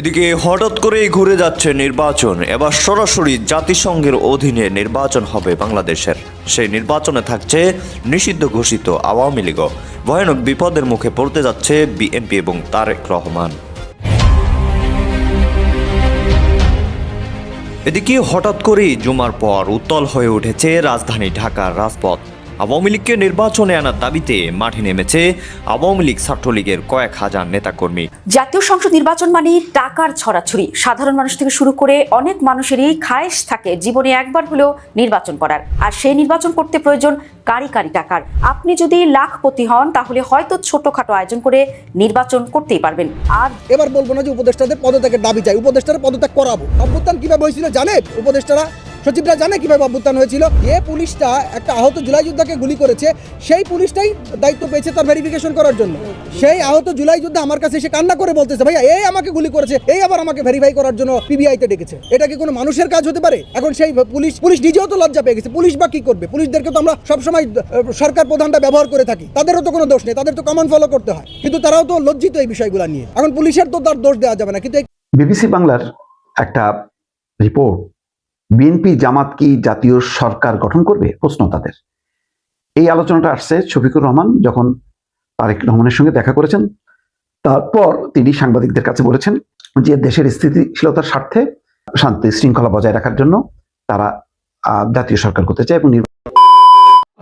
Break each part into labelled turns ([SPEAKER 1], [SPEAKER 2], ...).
[SPEAKER 1] এদিকে হঠাৎ করেই ঘুরে যাচ্ছে নির্বাচন। এবার সরাসরি জাতিসংঘের অধীনে নির্বাচন হবে বাংলাদেশের। সেই নির্বাচনে থাকছে নিষিদ্ধ ঘোষিত আওয়ামী লীগ। ভয়ানক বিপদের মুখে পড়তে যাচ্ছে বিএনপি এবং তারেক রহমান। এদিকে হঠাৎ করেই জুমার পর উত্তল হয়ে উঠেছে রাজধানী ঢাকার রাজপথ। আওয়ামী লীগকে নির্বাচনে আনার দাবিতে মাঠে নেমেছে আওয়ামী লীগ ছাত্রলীগের কয়েক হাজার নেতাকর্মী।
[SPEAKER 2] জাতীয় সংসদ নির্বাচন মানে টাকার ছড়াছড়ি। সাধারণ মানুষ থেকে শুরু করে অনেক মানুষেরই খায়েশ থাকে জীবনে একবার হলেও নির্বাচন করার। আর সেই নির্বাচন করতে প্রয়োজন কারি কারি টাকার। আপনি যদি লাখপতি হন তাহলে হয়তো ছোটখাটো আয়োজন করে নির্বাচন করতেই পারবেন। আর
[SPEAKER 3] এবার বলব না যে উপদেষ্টাদের পদত্যাগের দাবি চাই। উপদেষ্টারা পদত্যাগ করাবো। অভ্যুত্থান কীভাবে হয়েছিল জানে উপদেষ্টারা সচিবরা জানে কীভাবে অভ্যুত্থান হয়েছিল। যে পুলিশটা একটা আহত জুলাই যোদ্ধাকে গুলি করেছে। সেই পুলিশটাই দায়িত্ব পেয়েছে তার ভেরিফিকেশন করার জন্য। সেই আহত জুলাই যোদ্ধা আমার কাছে এসে কান্না করে বলতেছে, ভাইয়া, এই আমাকে গুলি করেছে, এই আবার আমাকে ভেরিফাই করার জন্য পিবিআইতে ডেকেছে। এটা কি কোনো মানুষের কাজ হতে পারে? এখন সেই পুলিশ পুলিশ নিজেও তো লজ্জা পেয়ে গেছে। পুলিশ বা কি করবে? পুলিশদেরকে তো আমরা সবসময় সরকার প্রধানটা ব্যবহার করে থাকি। তাদেরও তো কোনো দোষ নেই, তাদের তো কমন ফলো করতে হয়। কিন্তু তারাও তো লজ্জিত এই বিষয়গুলো নিয়ে। এখন পুলিশের তো তার দোষ দেওয়া যাবে না। কিন্তু
[SPEAKER 4] বিবিসি বাংলার একটা রিপোর্ট বিএনপি জামাত কি জাতীয় সরকার গঠন করবে? প্রশ্ন তাদের। এই আলোচনাটা আসছে শফিকুর রহমান যখন তারেক রহমানের সঙ্গে দেখা করেছেন। তারপর তিনি সাংবাদিকদের কাছে বলেছেন যে দেশের স্থিতিশীলতার স্বার্থে শান্তি শৃঙ্খলা বজায় রাখার জন্য তারা জাতীয় সরকার করতে চায় এবং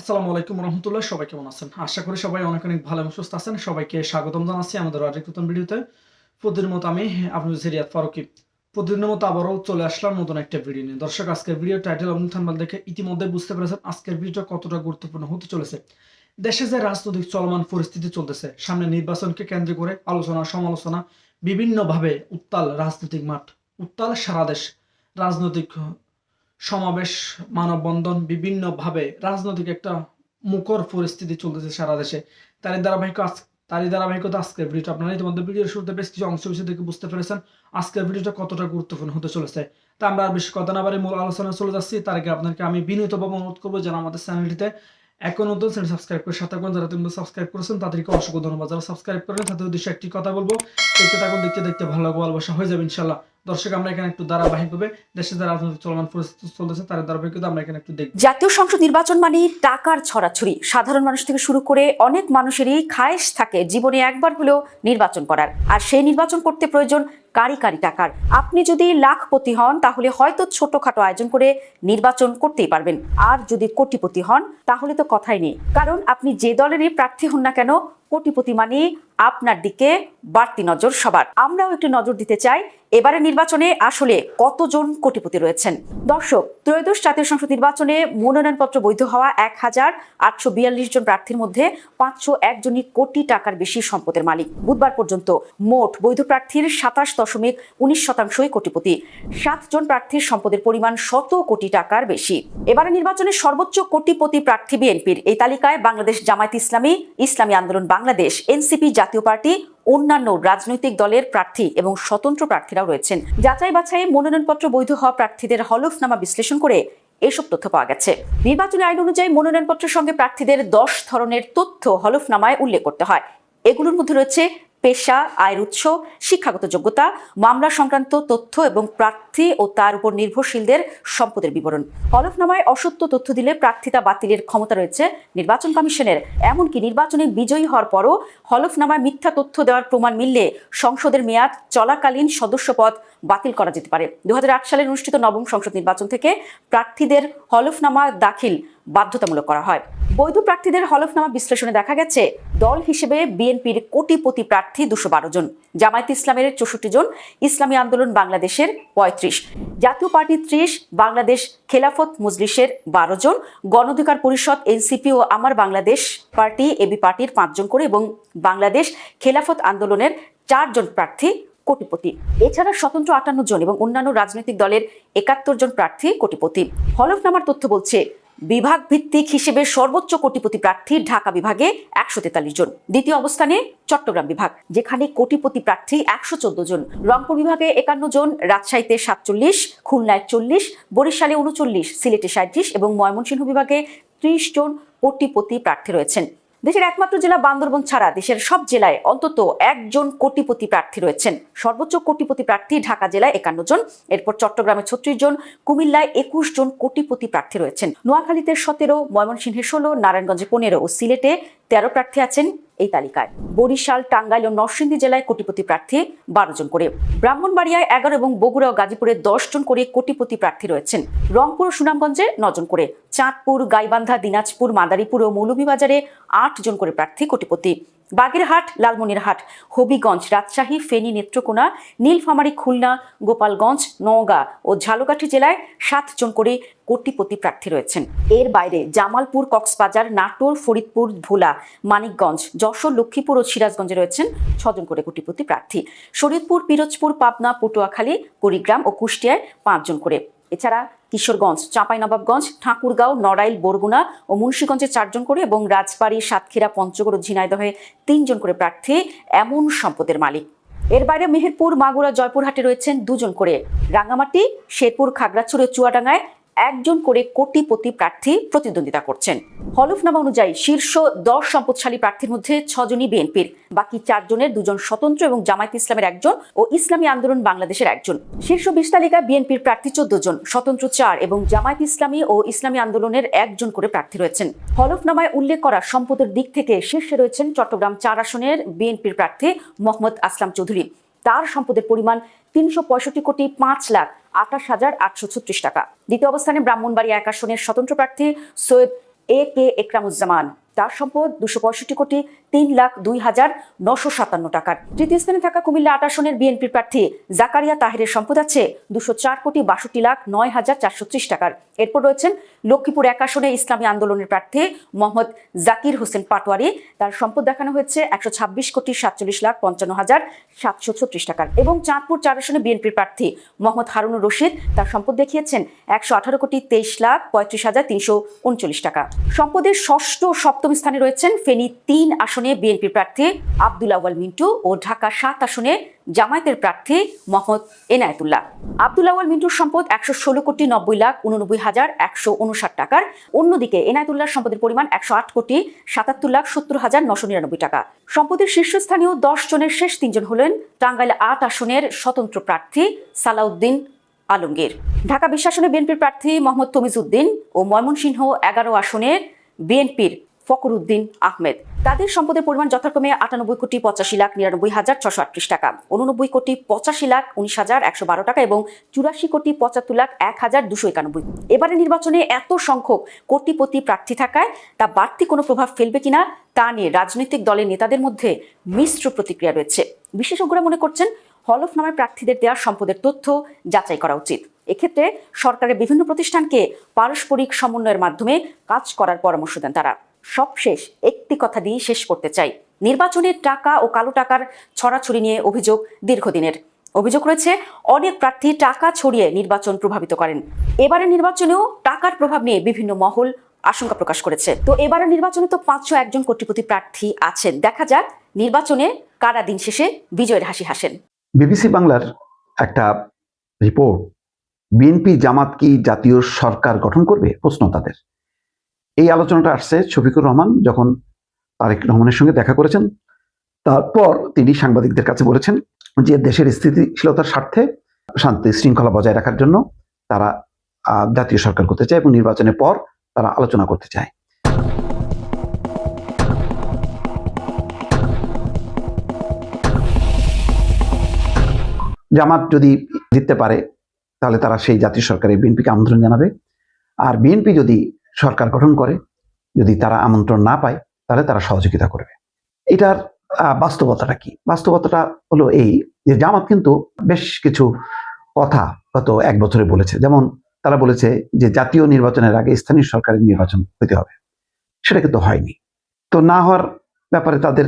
[SPEAKER 5] আসসালামু আলাইকুম রহমতুল্লাহ, সবাই কেমন আছেন? আশা করি সবাই অনেক অনেক ভালো এবং সুস্থ আছেন। সবাইকে স্বাগতম জানাচ্ছি আমাদের আরেক নতুন ভিডিওতে। প্রতিদিনের মতো আমি আপনাদের সিরিয়াত ফারুকি। প্রতিদিনের মতো আবারও চলে আসলাম নতুন একটা ভিডিও নিয়ে। দর্শক, আজকের ভিডিও টাইটেল এবং দেখে ইতিমধ্যে বুঝতে পেরেছেন আজকের ভিডিওটা কতটা গুরুত্বপূর্ণ হতে চলেছে। দেশে যে রাজনৈতিক চলমান পরিস্থিতি চলতেছে, সামনে নির্বাচনকে কেন্দ্র করে আলোচনা, সমালোচনা, বিভিন্নভাবে উত্তাল রাজনৈতিক মাঠ, উত্তাল সারা দেশ, রাজনৈতিক সমাবেশ, মানববন্ধন, বিভিন্নভাবে রাজনৈতিক একটা মুখর পরিস্থিতি চলতেছে সারা দেশে। তারই ধারাবাহিক তারই ধারাবাহিকতা আজকের ভিডিওটা। আপনারা ইতিমধ্যে ভিডিওর শুরুতে বেশ কিছু অংশ বিষয় থেকে বুঝতে পেরেছেন আজকের ভিডিওটা কতটা গুরুত্বপূর্ণ হতে চলেছে। তা আমরা আর বেশি কথা না বাড়ি মূল আলোচনা চলে যাচ্ছি। তার আগে আপনাকে আমি বিনীতভাবে অনুরোধ করব যেন আমাদের চ্যানেলটিতে এখন নতুন চ্যানেল সাবস্ক্রাইব করে সাথে যারা তুমি সাবস্ক্রাইব করেছেন, তাদেরকে অসংখ্য ধন্যবাদ। যারা সাবস্ক্রাইব করেন তাদের উদ্দেশ্যে একটি কথা বলব, দেখতে থাকুন, দেখতে দেখতে ভালো লাগবে, ভালোবাসা হয়ে যাবে ইনশাল্লাহ দর্শক, আমরা এখানে একটু ধারাবাহিকভাবে দেশে যে রাজনৈতিক চলমান পরিস্থিতি চলতেছে, তার ধারাবাহিকতা আমরা এখানে একটু দেখব।
[SPEAKER 2] জাতীয় সংসদ নির্বাচন মানে টাকার ছড়াছড়ি। সাধারণ মানুষ থেকে শুরু করে অনেক মানুষেরই খায়েশ থাকে জীবনে একবার হলেও নির্বাচন করার। আর সেই নির্বাচন করতে প্রয়োজন কারি কারি টাকার। আপনি যদি লাখপতি হন, তাহলে হয়তো ছোটখাটো আয়োজন করে নির্বাচন করতেই পারবেন। আর যদি কোটিপতি হন, তাহলে তো কথাই নেই। কারণ আপনি যে দলেরই প্রার্থী হন না কেন কোটিপতি মানে আপনার দিকে বাড়তি নজর সবার। আমরাও একটু নজর দিতে চাই, এবারে নির্বাচনে আসলে কতজন কোটিপতি রয়েছেন? দর্শক, ত্রয়োদশ জাতীয় সংসদ নির্বাচনে মনোনয়নপত্র বৈধ হওয়া এক হাজার আটশো বিয়াল্লিশ জন প্রার্থীর মধ্যে পাঁচশো একজনই কোটি টাকার বেশি সম্পদের মালিক। বুধবার পর্যন্ত মোট বৈধ প্রার্থীর সাতাশ দশমিক উনিশ শতাংশই কোটিপতি। সাতজন প্রার্থীর সম্পদের পরিমাণ শত কোটি টাকার বেশি। এবারে নির্বাচনে সর্বোচ্চ কোটিপতি প্রার্থী বিএনপির। এই তালিকায় বাংলাদেশ জামায়াত ইসলামী ইসলামী আন্দোলন বাংলাদেশ, এনসিপি জাতীয় পার্টি, অন্যান্য রাজনৈতিক দলের প্রার্থী এবং স্বতন্ত্র প্রার্থীরাও রয়েছেন। যাচাই বাছাই মনোনয়নপত্র বৈধ হওয়া প্রার্থীদের হলফনামা বিশ্লেষণ করে এসব তথ্য পাওয়া গেছে। নির্বাচনী আইন অনুযায়ী মনোনয়নপত্রের সঙ্গে প্রার্থীদের দশ ধরনের তথ্য হলফনামায় উল্লেখ করতে হয়। এগুলোর মধ্যে রয়েছে পেশা, আয়ের উৎস, শিক্ষাগত যোগ্যতা, মামলা সংক্রান্ত তথ্য এবং প্রার্থী ও তার উপর নির্ভরশীলদের সম্পদের বিবরণ। হলফনামায় অসত্য তথ্য দিলে প্রার্থিতা বাতিলের ক্ষমতা রয়েছে নির্বাচন কমিশনের। এমনকি নির্বাচনে বিজয়ী হওয়ার পরও হলফনামায় মিথ্যা তথ্য দেওয়ার প্রমাণ মিললে সংসদের মেয়াদ চলাকালীন সদস্যপদ বাতিল করা যেতে পারে। দু হাজার আট সালে অনুষ্ঠিত নবম সংসদ নির্বাচন থেকে প্রার্থীদের হলফনামা দাখিল বাধ্যতামূলক করা হয়। বৈধ প্রার্থীদের হলফনামা বিশ্লেষণে দেখা গেছে, দল হিসেবে বিএনপির কোটিপতি প্রার্থী দুশো বারো জন, জামায়াত ইসলামের চৌষট্টি জন, ইসলামী আন্দোলন বাংলাদেশের পঁয়ত্রিশ, জাতীয় পার্টি ত্রিশ, বাংলাদেশ খেলাফত মজলিসের বারো জন গণঅধিকার পরিষদ, এনসিপি ও আমার বাংলাদেশ পার্টি, এবি পার্টির পাঁচজন করে এবং বাংলাদেশ খেলাফত আন্দোলনের চারজন প্রার্থী কোটিপতি। এছাড়া স্বতন্ত্র আটান্ন জন এবং অন্যান্য রাজনৈতিক দলের একাত্তর জন প্রার্থী কোটিপতি। হলফনামার তথ্য বলছে বিভাগ ভিত্তিক হিসেবে সর্বোচ্চ কোটিপতি প্রার্থী ঢাকা বিভাগে একশো তেতাল্লিশ জন। দ্বিতীয় অবস্থানে চট্টগ্রাম বিভাগ, যেখানে কোটিপতি প্রার্থী একশো চোদ্দ জন। রংপুর বিভাগে একান্ন জন, রাজশাহীতে সাতচল্লিশ, খুলনায় চল্লিশ, বরিশালে উনচল্লিশ, সিলেটে সাঁত্রিশ এবং ময়মনসিংহ বিভাগে ত্রিশ জন কোটিপতি প্রার্থী রয়েছেন। দেশের একমাত্র জেলা বান্দরবন ছাড়া দেশের সব জেলায় অন্তত একজন কোটিপতি প্রার্থী রয়েছেন। সর্বোচ্চ কোটিপতি প্রার্থী ঢাকা জেলায় একান্ন জন। এরপর চট্টগ্রামে ছত্রিশ জন, কুমিল্লায় একুশ জন কোটিপতি প্রার্থী রয়েছেন। নোয়াখালীতে সতেরো, ময়মনসিংহে ষোলো, নারায়ণগঞ্জে পনেরো ও সিলেটে তেরো প্রার্থী আছেন এই তালিকায়। বরিশাল, টাঙ্গাইল ও নরসিংদী জেলায় কোটিপতি প্রার্থী বারো জন করে। ব্রাহ্মণবাড়িয়ায় এগারো এবং বগুড়া ও গাজীপুরে দশ জন করে কোটিপতি প্রার্থী রয়েছেন। রংপুর ও সুনামগঞ্জে নজন করে। চাঁদপুর, গাইবান্ধা, দিনাজপুর, মাদারীপুর ও মৌলভীবাজারে আট জন করে প্রার্থী কোটিপতি। বাগেরহাট, লালমনিরহাট, হবিগঞ্জ, রাজশাহী, ফেনী, নেত্রকোনা, নীলফামারী, খুলনা, গোপালগঞ্জ, নওগাঁ ও ঝালকাঠি জেলায় সাতজন করে কোটিপতি প্রার্থী রয়েছেন। এর বাইরে জামালপুর, কক্সবাজার, নাটোর, ফরিদপুর, ভোলা, মানিকগঞ্জ, যশোর, লক্ষ্মীপুর ও সিরাজগঞ্জে রয়েছেন ছজন করে কোটিপতি প্রার্থী। শরীয়তপুর, পিরোজপুর, পাবনা, পটুয়াখালী, কুড়িগ্রাম ও কুষ্টিয়ায় পাঁচজন করে এছাড়া কিশোরগঞ্জ, চাঁপাইনবাবগঞ্জ, ঠাকুরগাঁও, নড়াইল, বরগুনা ও মুন্সীগঞ্জে চারজন করে এবং রাজবাড়ী, সাতক্ষীরা, পঞ্চগড় ও ঝিনাইদহে তিনজন করে প্রার্থী এমন সম্পদের মালিক। এর বাইরে মেহেরপুর, মাগুরা, জয়পুরহাটে রয়েছেন দুজন করে। রাঙ্গামাটি, শেরপুর, খাগড়াছড়ি চুয়াডাঙ্গায় একজন করে কোটিপতি প্রার্থী প্রতিদ্বন্দ্বিতা করছেন। হলফনামা অনুযায়ী শীর্ষ দশ সম্পদশালী প্রার্থীর মধ্যে ছজনই বিএনপির, বাকি চারজনের দুজন স্বতন্ত্র এবং জামায়াত ইসলামের একজন ও ইসলামী আন্দোলন বাংলাদেশের একজন। শীর্ষ বিশ তালিকায় বিএনপির প্রার্থী চোদ্দ জন, স্বতন্ত্র চার এবং জামায়াত ইসলামী ও ইসলামী আন্দোলনের একজন করে প্রার্থী রয়েছেন। হলফনামায় উল্লেখ করা সম্পদের দিক থেকে শীর্ষে রয়েছেন চট্টগ্রাম চার আসনের বিএনপির প্রার্থী মোহাম্মদ আসলাম চৌধুরী। তার সম্পদের পরিমাণ তিনশো পঁয়ষট্টি কোটি পাঁচ লাখ আঠাশ হাজার আটশো ছত্রিশ টাকা। দ্বিতীয় অবস্থানে ব্রাহ্মণবাড়িয়া এক স্বতন্ত্র প্রার্থী সৈয়দ এ কে একরামুজ্জামান। তার সম্পদ দুশো পঁয়ষট্টি কোটি তিন লাখ দুই হাজার নশো সাতান্ন টাকার। তৃতীয় স্থানে থাকা কুমিল্লা আট আসনের বিএনপির প্রার্থী জাকারিয়া তাহেরের সম্পদ আছে দুশো চার কোটি বাষট্টি লাখ নয় হাজার চারশো ত্রিশ টাকার। এরপর রয়েছেন লক্ষ্মীপুর এক আসনে ইসলামী আন্দোলনের প্রার্থী মোহাম্মদ জাকির হোসেন পাটোয়ারি। তার সম্পদ দেখানো হয়েছে একশো ছাব্বিশ কোটি সাতচল্লিশ লাখ পঞ্চান্ন হাজার সাতশো ছত্রিশ টাকার এবং চাঁদপুর চার আসনে বিএনপির প্রার্থী মোহাম্মদ হারুনুর রশিদ তার সম্পদ দেখিয়েছেন একশো আঠারো কোটি তেইশ লাখ পঁয়ত্রিশ হাজার তিনশো উনচল্লিশ টাকা। সম্পদের ষষ্ঠ ও সপ্তম স্থানে রয়েছেন ফেনী তিন আসনে বিএনপির প্রার্থী আব্দুল আওয়াল মিন্টু ও ঢাকা সাত আসনে জামায়াতের প্রার্থী মোহাম্মদ এনায়েতুল্লাহ। আব্দুল আওয়াল মিন্টুর সম্পদ একশো ষোলো কোটি নব্বই লাখ উননব্বই হাজার একশো উনষাট টাকার। অন্যদিকে এনায়েতুল্লাহর সম্পদের পরিমাণ একশো আট কোটি সাতাত্তর লাখ সত্তর হাজার নশো নিরানব্বই টাকা। সম্পদের শীর্ষস্থানীয় দশ জনের শেষ তিনজন হলেন টাঙ্গাইল আট আসনের স্বতন্ত্র প্রার্থী সালাউদ্দিন আলমগীর। ঢাকা বিশ্বাসনে বিএনপির প্রার্থী মোহাম্মদ তমিজউদ্দিন ও ময়মনসিংহ এগারো আসনের বিএনপির ফকরুদ্দিন আহমেদ। তাদের সম্পদের পরিমাণ যথাক্রমে আটানব্বই কোটি পঁচাশি লাখ নিরানব্বই হাজার ছশো আটত্রিশ টাকা। উননব্বই কোটি পঁচাশি লাখ উনিশ হাজার একশো বারো টাকা এবং চুরাশি কোটি পঁচাত্তর লাখ এক হাজার দুশো একানব্বই। এবারে নির্বাচনে এত সংখ্যক কোটিপতি প্রার্থী থাকায় তা বাড়তি কোনো প্রভাব ফেলবে কিনা তা নিয়ে রাজনৈতিক দলের নেতাদের মধ্যে মিশ্র প্রতিক্রিয়া রয়েছে। বিশেষজ্ঞরা মনে করছেন হলফনামায় প্রার্থীদের দেওয়া সম্পদের তথ্য যাচাই করা উচিত। এক্ষেত্রে সরকারের বিভিন্ন প্রতিষ্ঠানকে পারস্পরিক সমন্বয়ের মাধ্যমে কাজ করার পরামর্শ দেন তারা। সবশেষ একটি কথা দিয়ে শেষ করতে চাই। নির্বাচনের টাকা ও কালো টাকার ছড়াছড়ি নিয়ে অভিযোগ দীর্ঘদিনের। অভিযোগ রয়েছে, অনেক প্রার্থী টাকা ছড়িয়ে নির্বাচন প্রভাবিত করেন। এবারের নির্বাচনেও টাকার প্রভাব নিয়ে বিভিন্ন মহল আশঙ্কা প্রকাশ করেছে। তো এবারের নির্বাচনে তো পাঁচশো একজন কোটিপতি প্রার্থী আছেন। দেখা যাক নির্বাচনে কারা দিন শেষে বিজয়ের হাসি হাসেন।
[SPEAKER 4] বিবিসি বাংলার একটা রিপোর্ট, বিএনপি জামাত কি জাতীয় সরকার গঠন করবে? প্রশ্ন তাদের। এই আলোচনাটা আসছে শফিকুর রহমান যখন তারেক রহমানের সঙ্গে দেখা করেছেন। তারপর তিনি সাংবাদিকদের কাছে বলেছেন যে দেশের স্থিতিশীলতার স্বার্থে শান্তি শৃঙ্খলা বজায় রাখার জন্য তারা জাতীয় সরকার করতে চায় এবং নির্বাচনের পর তারা আলোচনা করতে চায়। জামাত যদি জিততে পারে, তাহলে তারা সেই জাতীয় সরকারে বিএনপিকে আমন্ত্রণ জানাবে। আর বিএনপি যদি সরকার গঠন করে, যদি তারা আমন্ত্রণ না পায়, তাহলে তারা সহযোগিতা করবে। এটার বাস্তবতাটা কি? বাস্তবতাটা হলো এই যে জামাত কিন্তু বেশ কিছু কথা গত এক বছরে বলেছে। যেমন তারা বলেছে যে জাতীয় নির্বাচনের আগে স্থানীয় সরকারের নির্বাচন হতে হবে। সেটা কিন্তু হয়নি। তো না হওয়ার ব্যাপারে তাদের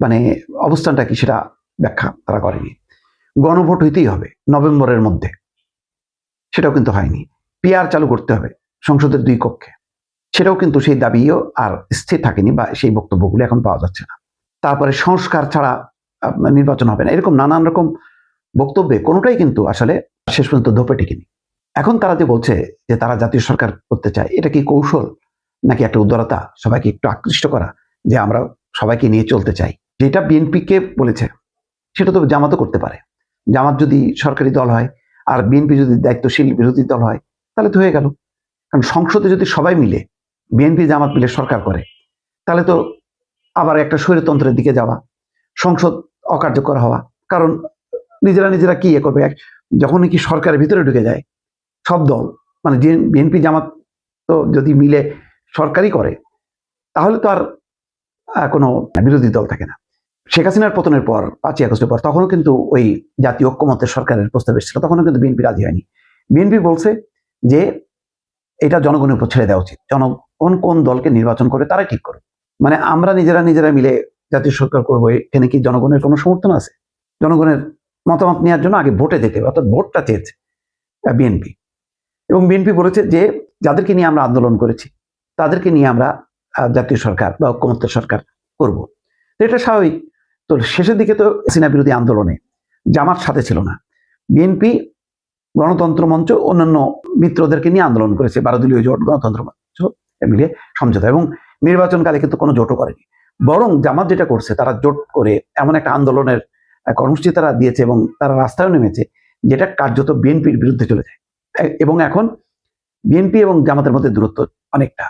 [SPEAKER 4] মানে অবস্থানটা কি সেটা ব্যাখ্যা তারা করেনি। গণভোট হইতেই হবে, নভেম্বরের মধ্যে। সেটাও কিন্তু হয়নি। পিআর চালু করতে হবে। সংসদের দুই কক্ষে। সেটাও কিন্তু সেই দাবিও আর স্থির থাকেনি বা সেই বক্তব্যগুলো এখন পাওয়া যাচ্ছে না। তারপরে সংস্কার ছাড়া নির্বাচন হবে না। এরকম নানান রকম বক্তব্যে কোনোটাই কিন্তু আসলে শেষ পর্যন্ত ধোপে টিকেনি এখন তারা যে বলছে যে তারা জাতীয় সরকার করতে চায়, এটা কি কৌশল নাকি একটা উদারতা? সবাইকে একটু আকৃষ্ট করা যে আমরা সবাইকে নিয়ে চলতে চাই। যেটা বিএনপিকে বলেছে, সেটা তো জামাতও করতে পারে। জামাত যদি সরকারি দল হয় আর বিএনপি যদি দায়িত্বশীল বিরোধী দল হয়, তাহলে তো হয়ে গেল। কারণ সংসদে যদি সবাই মিলে বিএনপি জামাত মিলে সরকার করে, তাহলে তো আবার একটা স্বৈরতন্ত্রের দিকে যাওয়া, সংসদ অকার্যকর হওয়া। কারণ নিজেরা নিজেরা কি ইয়ে করবে? যখন কি সরকারের ভিতরে ঢুকে যায়, সব দল মানে বিএনপি জামাত তো যদি মিলে সরকারই করে, তাহলে তো আর কোনো বিরোধী দল থাকে না। শেখ হাসিনার পতনের পর, পাঁচই আগস্টের পর, তখনও কিন্তু ওই জাতীয় ঐক্যমতের সরকারের প্রস্তাব এসেছিল, তখনও কিন্তু বিএনপি রাজি হয়নি। বিএনপি বলছে যে এটা জনগণের উপর ছেড়ে দেওয়া উচিত। জনগণ কোন দলকে নির্বাচন করে তারাই ঠিক করবে। মানে আমরা নিজেরা নিজেরা মিলে জাতীয় সরকার করব, এখানে কি জনগণের কোনো সমর্থন আছে? জনগণের মতামত নেওয়ার জন্য আগে ভোটে যেতে অর্থাৎ ভোটটা চেয়েছে বিএনপি এবং বিএনপি বলেছে যে, যাদেরকে নিয়ে আমরা আন্দোলন করেছি, তাদেরকে নিয়ে আমরা জাতীয় সরকার বা ঐক্যমত্য সরকার করব। এটা স্বাভাবিক। তো শেষের দিকে তো সিনা বিরোধী আন্দোলনে জামাত সাথে ছিল না। বিএনপি গণতন্ত্র মঞ্চ অন্যান্য মিত্রদেরকে নিয়ে আন্দোলন করেছে দলীয় জোট, গণতন্ত্র মঞ্চ মিলিয়ে সমঝোতা এবং নির্বাচনকালে কিন্তু কোনো জোটও করেনি। বরং জামাত যেটা করছে, তারা জোট করে এমন একটা আন্দোলনের কর্মসূচি তারা দিয়েছে এবং তারা রাস্তায় নেমেছে, যেটা কার্যত বিএনপির বিরুদ্ধে চলে যায়। এবং এখন বিএনপি এবং জামাতের মধ্যে দূরত্ব অনেকটা।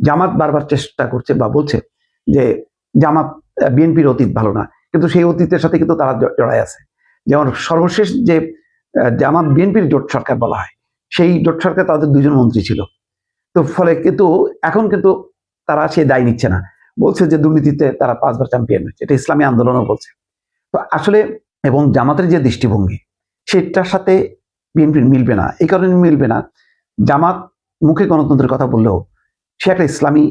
[SPEAKER 4] জামাত বারবার চেষ্টা করছে বা বলছে যে জামাত, বিএনপির অতীত ভালো না, কিন্তু সেই অতীতের সাথে কিন্তু তারা জড়ায় আছে। যেমন সর্বশেষ যে জামাত বিএনপির জোট সরকার বলা হয়, সেই জোট সরকার তাদের দুজন মন্ত্রী ছিল। তো ফলে কিন্তু এখন কিন্তু তারা সে দায় নিচ্ছে না। বলছে যে দুর্নীতিতে তারা পাঁচবার চ্যাম্পিয়ন হয়েছে। এটা ইসলামী আন্দোলনও বলছে। তো আসলে এবং জামাতের যে দৃষ্টিভঙ্গি, সেটার সাথে বিএনপির মিলবে না। এই কারণে মিলবে না। জামাত মুখে গণতন্ত্রের কথা বললেও সে একটা ইসলামী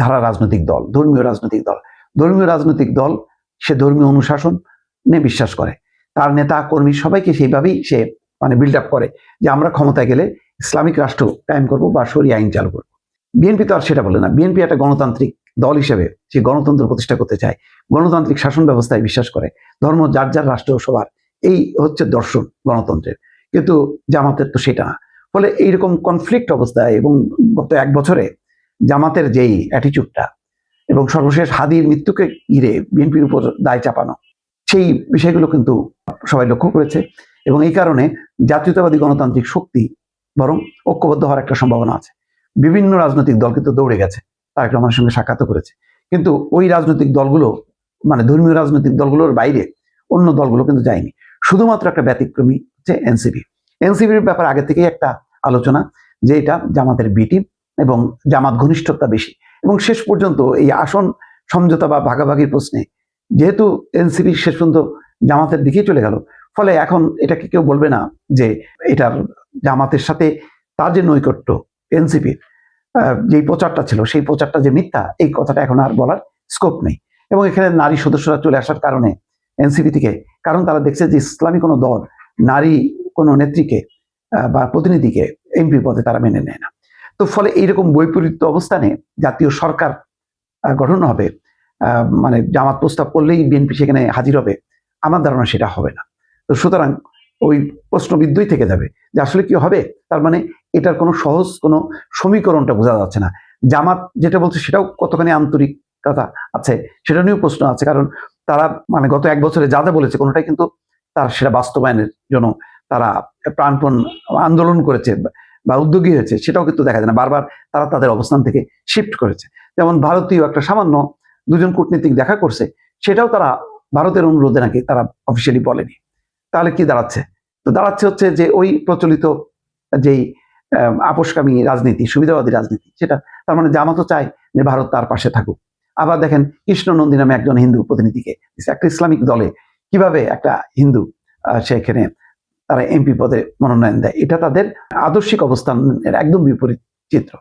[SPEAKER 4] ধারা রাজনৈতিক দল, ধর্মীয় রাজনৈতিক দল। ধর্মীয় রাজনৈতিক দল, সে ধর্মীয় অনুশাসনে বিশ্বাস করে। তার নেতা কর্মী সবাইকে সেইভাবেই সে মানে বিল্ড আপ করে যে আমরা ক্ষমতায় গেলে ইসলামিক রাষ্ট্র কায়েম করব বা সরি আইন চালু করব। বিএনপি তো আর সেটা বলে না। বিএনপি একটা গণতান্ত্রিক দল হিসেবে সে গণতন্ত্র প্রতিষ্ঠা করতে চায়, গণতান্ত্রিক শাসন ব্যবস্থায় বিশ্বাস করে, ধর্ম যার যার রাষ্ট্র সবার এই হচ্ছে দর্শন গণতন্ত্রের। কিন্তু জামাতের তো সেটা না। ফলে এইরকম কনফ্লিক্ট অবস্থায় এবং গত এক বছরে জামাতের যেই অ্যাটিচিউডটা এবং সর্বশেষ হাদির মৃত্যুকে ঘিরে বিএনপির উপর দায় চাপানো সেই বিষয়গুলো কিন্তু সবাই লক্ষ্য করেছে এবং এই কারণে জাতীয়তাবাদী গণতান্ত্রিক শক্তি বরং ঐক্যবদ্ধ হওয়ার একটা সম্ভাবনা আছে। বিভিন্ন রাজনৈতিক দল কিন্তু দৌড়ে গেছে, তারেক রহমানের সঙ্গে সাক্ষাৎ করেছে। কিন্তু ওই রাজনৈতিক দলগুলো মানে ধর্মীয় রাজনৈতিক দলগুলোর বাইরে অন্য দলগুলো কিন্তু যায়নি। শুধুমাত্র একটা ব্যতিক্রমী হচ্ছে এনসিপি। এনসিপির ব্যাপারে আগে থেকেই একটা আলোচনা, যে এটা জামাতের বিটি এবং জামাত ঘনিষ্ঠতা বেশি। এবং শেষ পর্যন্ত এই আসন সমঝোতা বা ভাগাভাগির প্রশ্নে যেহেতু এনসিপি শেষ পর্যন্ত জামাতের দিকেই চলে গেল, ফলে এখন এটাকে কেউ বলবে না যে এটার জামাতের সাথে তার যে নৈকট্য এনসিপির যেই প্রচারটা ছিল, সেই প্রচারটা যে মিথ্যা, এই কথাটা এখন আর বলার স্কোপ নেই। এবং এখানে নারী সদস্যরা চলে আসার কারণে এনসিপি থেকে, কারণ তারা দেখছে যে ইসলামী কোনো দল, নারী কোনো নেত্রীকে বা প্রতিনিধিকে এমপি পদে তারা মেনে নেয় না। তো ফলে এইরকম বৈপরীত্য অবস্থানে জাতীয় সরকার গঠন হবে মানে জামাত প্রস্তাব করলেই বিএনপি সেখানে হাজির হবে। আমার ধারণা সেটা হবে না। তো সুতরাং ওই প্রশ্নবিদ্ধই থেকে যাবে যে আসলে কি হবে? তার মানে এটার কোনো সহজ কোনো সমীকরণটা বোঝা যাচ্ছে না। জামাত যেটা বলছে সেটাও কতখানি আন্তরিকতা আছে, সেটা নিয়েও প্রশ্ন আছে। কারণ তারা মানে গত এক বছরে যা যা বলেছে কোনোটাই কিন্তু তার সেটা বাস্তবায়নের জন্য তারা প্রাণপণ আন্দোলন করেছে বা উদ্যোগী হয়েছে সেটাও কিন্তু দেখা যায় না। বারবার তারা তাদের অবস্থান থেকে শিফট করেছে। যেমন ভারতীয় একটা সামান্য দুজন কূটনীতিক দেখা করছে, সেটাও তারা ভারতের অনুরোধে নাকি তারা অফিসিয়ালি বলেনি। তাহলে কি দাঁড়াচ্ছে? তো দাঁড়াচ্ছে হচ্ছে যে ওই প্রচলিত যেই আপোষকামী রাজনীতি, সুবিধাবাদী রাজনীতি, সেটা তার মানে জামাতও চায় যে ভারত তার পাশে থাকুক। আবার দেখেন কৃষ্ণ নন্দী নামে একজন হিন্দু প্রতিনিধিকে, একটা ইসলামিক দলে, কীভাবে একটা হিন্দু সেখানে তারা এমপি পদে মনোনয়ন দেয়, এটা তাদের আদর্শিক অবস্থানের একদম বিপরীত চিত্র।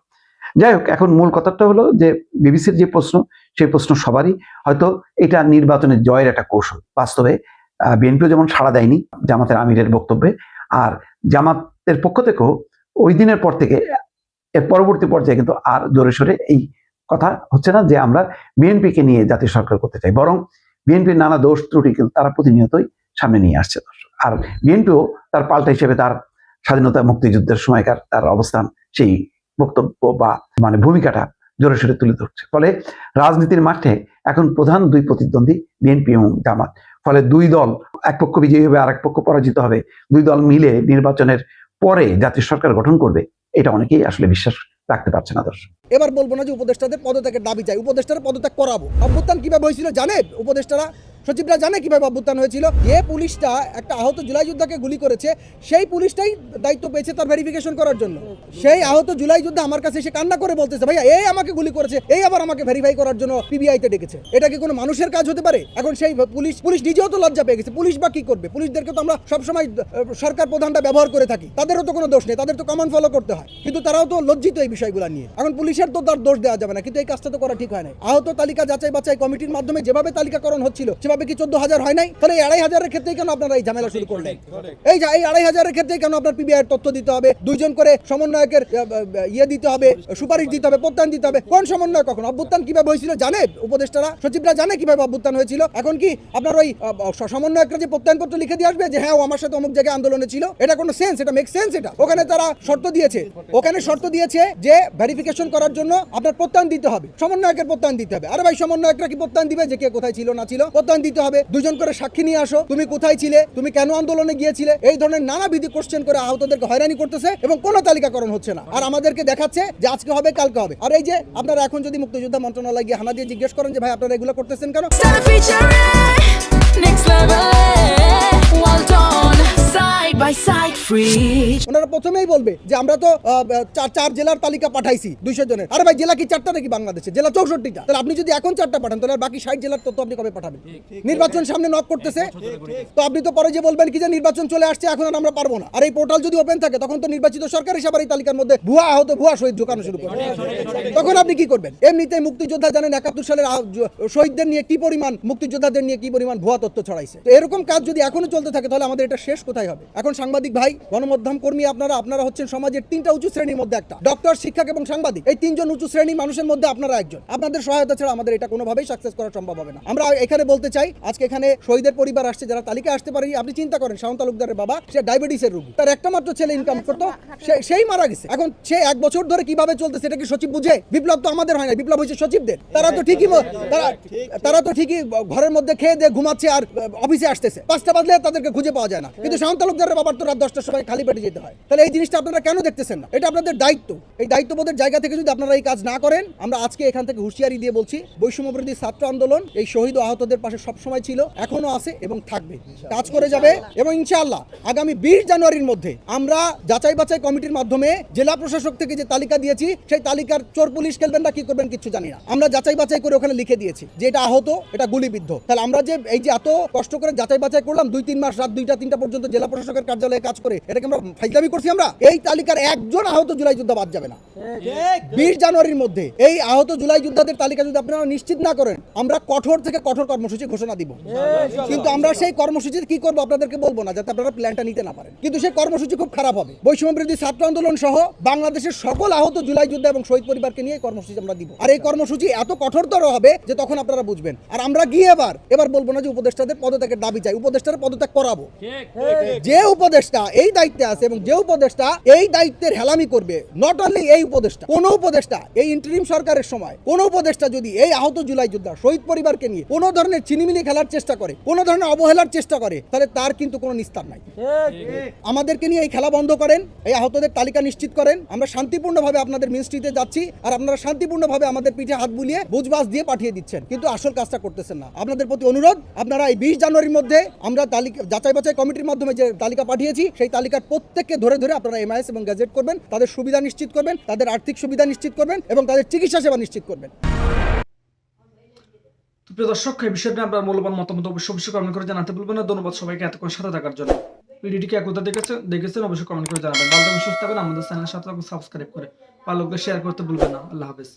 [SPEAKER 4] যাই হোক, এখন মূল কথাটা হলো যে বিবিসির যে প্রশ্ন সেই প্রশ্ন সবারই। হয়তো এটা নির্বাচনের জয়ের একটা কৌশল। বাস্তবে বিএনপিও যেমন সাড়া দেয়নি জামাতের আমিরের বক্তব্যে, আর জামাতের পক্ষ থেকেও ওই দিনের পর থেকে, এর পরবর্তী পর্যায়ে কিন্তু আর জোরে সোরে এই কথা হচ্ছে না যে আমরা বিএনপিকে নিয়ে জাতীয় সরকার করতে চাই। বরং বিএনপির নানা দোষ ত্রুটি কিন্তু তারা প্রতিনিয়তই সামনে নিয়ে আসছে আর বিএনপিও তার পাল্টা হিসেবে তার স্বাধীনতা মুক্তিযুদ্ধের সময়কার তার অবস্থান, সেই বক্তব্য বা মানে ভূমিকাটা জোরে সোরে তুলে ধরছে। ফলে রাজনীতির মাঠে এখন প্রধান দুই প্রতিদ্বন্দ্বী বিএনপি এবং জামাত। ফলে দুই দল, এক পক্ষ বিজয়ী হবে আর এক পক্ষ পরাজিত হবে। দুই দল মিলে নির্বাচনের পরে জাতীয় সরকার গঠন করবে, এটা অনেকেই আসলে বিশ্বাস রাখতে পারছে না দর্শক।
[SPEAKER 3] এবার বলব না যে উপদেষ্টাদের পদত্যাগের দাবি চাই। উপদেষ্টারা পদত্যাগ করাবো। অভ্যুত্থান কীভাবে হয়েছিল জানে উপদেষ্টারা সচিবরা জানে কীভাবে অভ্যুত্থান হয়েছিল। যে পুলিশটা একটা আহত জুলাই যোদ্ধাকে গুলি করেছে, সেই পুলিশটাই দায়িত্ব পেয়েছে তার ভেরিফিকেশন করার জন্য। সেই আহত জুলাই যোদ্ধা আমার কাছে এসে কান্না করে বলতেছে, ভাইয়া, এই আমাকে গুলি করেছে, এই আবার আমাকে ভেরিফাই করার জন্য পিবিআই তে ডেকেছে। এটা কি কোনো মানুষের কাজ হতে পারে? এখন সেই পুলিশ পুলিশ নিজেও তো লজ্জা পেয়ে গেছে। পুলিশ বা কি করবে? পুলিশদেরকে তো আমরা সবসময় সরকার প্রধানটা ব্যবহার করে থাকি। তাদেরও তো কোনো দোষ নেই, তাদের তো কমন ফলো করতে হয়। কিন্তু তারাও তো লজ্জিত এই বিষয়গুলো নিয়ে। এখন পুলিশের তো তার দোষ দেওয়া যাবে না, কিন্তু এই কাজটা তো করা ঠিক হয় না আহত তালিকা যাচাই বাছাই কমিটির মাধ্যমে যেভাবে তালিকাকরণ হচ্ছিল, সেভাবে কি চোদ্দ হাজার হয় নাই? তাহলে আড়াই হাজারের ক্ষেত্রেই কেন আপনারা এই ঝামেলা শুরু করলেন? এই এই আড়াই হাজারের ক্ষেত্রেই কেন আপনার পিবিআই তথ্য দিতে হবে? দুইজন করে সমন্বয়কের ইয়ে দিতে হবে, সুপারিশ দিতে হবে, প্রত্যান দিতে হবে। কোন সমন্বয় কখন? অভ্যুত্থান কীভাবে হয়েছিল জানে উপদেষ্টারা, সচিবরা জানে কীভাবে অভ্যুত্থান হয়েছিল। এখন কি আপনার ওই সমন্বয়করা যে প্রত্যয়নপত্র লিখে দিয়ে আসবে যে হ্যাঁ ও আমার সাথে অমুক জায়গায় আন্দোলনে ছিল, এটা কোনো সেন্স এটা মেক সেন্স এটা? ওখানে তারা শর্ত দিয়েছে। ওখানে শর্ত দিয়েছে যে ভেরিফিকেশন করার জন্য আপনার প্রত্যয়ন দিতে হবে। সমন্বয়কের প্রত্যয়ন দিতে হবে। আরে ভাই, সমন্বয়করা কি প্রত্যয়ন দিবে যে কে কোথায় ছিল, না ছিল? প্রত্যয়ন দিতে হবে। দুজন করে সাক্ষী নিয়ে আসো। তুমি কোথায় ছিলে? তুমি কেন আন্দোলনে গিয়েছিলে? এই ধরনের নানা বিধি কোশ্চেন করে আহতদেরকে হয়রানি করতেছে এবং কোনো তালিকাকরণ হচ্ছে না। আর আমাদেরকে দেখাচ্ছে যে আজকে হবে, কালকে হবে। আর এই যে আপনারা এখন যদি মুক্তিযোদ্ধা মন্ত্রণালয় গিয়ে হানা দিয়ে জিজ্ঞেস করেন যে, ভাই, আপনারা এগুলো করতেছেন কেন? ওনারা প্রথমেই বলবে যে আমরা তো আহ, চার চার জেলার তালিকা পাঠাইছি দুইশো জনের। আরে ভাই জেলা কি চারটা নাকি বাংলাদেশে? জেলা চৌষট্টিটা। তাহলে আপনি যদি এখন চারটা পাঠান তাহলে বাকি ষাট জেলার তথ্য আপনি কবে পাঠাবেন? নির্বাচন সামনে নক করতেছে। তো আপনি তো পরে যে বলবেন কি যে নির্বাচন চলে আসছে এখন আর আমরা পারব না। আর এই পোর্টাল যদি ওপেন থাকে তখন তো নির্বাচিত সরকার হিসাবে এই তালিকার মধ্যে ভুয়া আহত ভুয়া শহীদ ঢোকানো শুরু করবে। তখন আপনি কি করবেন? এমনিতেই মুক্তিযোদ্ধা জানেন একাত্তর সালের শহীদদের নিয়ে কি পরিমাণ মুক্তিযোদ্ধাদের নিয়ে কি পরিমাণ ভুয়া তথ্য ছড়াইছে। তো এরকম কাজ যদি এখনও চলতে থাকে তাহলে আমাদের এটা শেষ কোথায় হবে? এখন সাংবাদিক ভাই গণমাধ্যম কর্মী আপনারা আপনারা হচ্ছেন সমাজের তিনটা উঁচু শ্রেণির মধ্যে একটা। ডক্টর শিক্ষক এবং সাংবাদিক। এই তিনজন উঁচু শ্রেণি মানুষের মধ্যে আপনারা একজন। আপনাদের সহায়তা ছাড়া আমাদের এটা কোনোভাবেই সাকসেস করা সম্ভব হবে না। আমরা এখানে বলতে চাই, আজকে এখানে শহীদের পরিবার আসছে, যারা তালিকা আসতে পারেনি, আপনি চিন্তা করেন শাহন তালুকদারের বাবা, সে ডায়াবেটিসের রোগী। তার একটা মাত্র ছেলে ইনকাম করতো সেই মারা গেছে। এখন সে এক বছর ধরে কীভাবে চলতে সেটা কি সচিব বুঝে? বিপ্লব তো আমাদের হয় না, বিপ্লব হয়েছে সচিবদের। তারা তো ঠিকই তারা তারা তো ঠিকই ঘরের মধ্যে খেয়ে দিয়ে ঘুমাচ্ছে আর অফিসে আসতেছে। পাঁচটা বাজলে তাদেরকে খুঁজে পাওয়া যায় না। কিন্তু শাহন তালুকদারের বাবার তো রাত দশটার সময় খালি পেটে যেতে হয়। তাহলে এই জিনিসটা আপনারা কেন দেখতেছেন না? এটা আপনাদের দায়িত্ব। এই দায়িত্ববোধের জায়গা থেকে যদি আপনারা এই কাজ না করেন, আমরা আজকে এখান থেকে হুঁশিয়ারি দিয়ে বলছি, বৈষম্য বিরোধী ছাত্র আন্দোলন এই শহীদ আহতদের পাশে সবসময় ছিল এখনও আছে এবং থাকবে। কাজ করে যাবে এবং ইনশাআল্লাহ আগামী বিশ জানুয়ারির মধ্যে আমরা যাচাই বাছাই কমিটির মাধ্যমে জেলা প্রশাসক থেকে যে তালিকা দিয়েছি, সেই তালিকার চোর পুলিশ খেলবেন না, কি করবেন কিছু জানি না। আমরা যাচাই বাছাই করে ওখানে লিখে দিয়েছি যে এটা আহত, এটা গুলিবিদ্ধ। তাহলে আমরা যে এই যে এত কষ্ট করে যাচাই বাছাই করলাম, দুই, তিন মাস, রাত দুইটা, তিনটা পর্যন্ত জেলা প্রশাসকের কার্যালয়ে কাজ করে এটাকে আমরা ফাইজলামি করছি আমরা। এই তালিকার একজন আহত জুলাই যোদ্ধা বাদ যাবে না। বিশ জানুয়ারির মধ্যে এই আহত জুলাই যোদ্ধাদের তালিকা যদি আপনারা নিশ্চিত না করেন আমরা কঠোর থেকে কঠোর কর্মসূচি ঘোষণা দিব। কিন্তু আমরা সেই কর্মসূচিতে কি করব আপনাদেরকে বলব না যাতে আপনারা প্ল্যানটা নিতে না পারেন। কিন্তু সেই কর্মসূচি খুব খারাপ হবে। বৈষম্য বিরোধী ছাত্র আন্দোলন সহ বাংলাদেশের সকল আহত জুলাই যোদ্ধা এবং শহীদ পরিবারকে নিয়ে কর্মসূচি আমরা দিব। আর এই কর্মসূচি এত কঠোরতর হবে যে তখন আপনারা বুঝবেন। আর আমরা গিয়ে এবার এবার বলব না যে উপদেষ্টাদের পদত্যাগের দাবি চাই উপদেষ্টাদের পদত্যাগ করাবো। যে উপদেষ্টা এই দায়িত্বে আছে এবং যে উপদেষ্টা এই দায়িত্বের হেলামি করবে নট অনলি এই উপদেষ্টা কোন উপদেষ্টা এই ইন্টারিম সরকারের সময় কোন উপদেষ্টা যদি এই আহত জুলাই যোদ্ধা শহীদ পরিবারকে নিয়ে কোনো ধরনের চিনিমিনি খেলার চেষ্টা করে কোনো ধরনের অবহেলার চেষ্টা করে তাহলে তার কিন্তু কোনো নিস্তার নাই। আমাদেরকে নিয়ে এই খেলা বন্ধ করেন এই আহতদের তালিকা নিশ্চিত করেন আমরা শান্তিপূর্ণভাবে আপনাদের মিনিস্ট্রিতে যাচ্ছি আর আপনারা শান্তিপূর্ণভাবে আমাদের পিঠে হাত বুলিয়ে বুঝবাস দিয়ে পাঠিয়ে দিচ্ছেন কিন্তু আসল কাজটা করতেছেন না। আপনাদের প্রতি অনুরোধ আপনারা এই বিশ জানুয়ারির মধ্যে আমরা তালিকা যাচাই বাছাই কমিটির মাধ্যমে যে তালিকা পাঠিয়েছি সেই তালিকার প্রত্যেককে ধরে ধরে আপনারা এমআইএস এবং গ্যাজেট করবেন, তাদের সুবিধা নিশ্চিত করবেন, তাদের আর্থিক সুবিধা নিশ্চিত করবেন এবং তাদের চিকিৎসা সেবা নিশ্চিত করবেন।
[SPEAKER 5] প্রিয় দর্শক, এই বিষয়টি আপনার মূল্যবান মতামত অবশ্যই অবশ্যই কমেন্ট করে জানাতে ভুলবেন না। ধন্যবাদ সবাইকে এতক্ষণ সাথে থাকার জন্য। ভিডিওটিকে একতা দেখেছেন দেখেছেন অবশ্যই কমেন্ট করে জানাবেন। ভালো থাকবেন, সুস্থ থাকবেন। আমাদের চ্যানেলের সাথে সাবস্ক্রাইব করে ভালো শেয়ার করতে ভুলবেন না। আল্লাহ হাফেজ।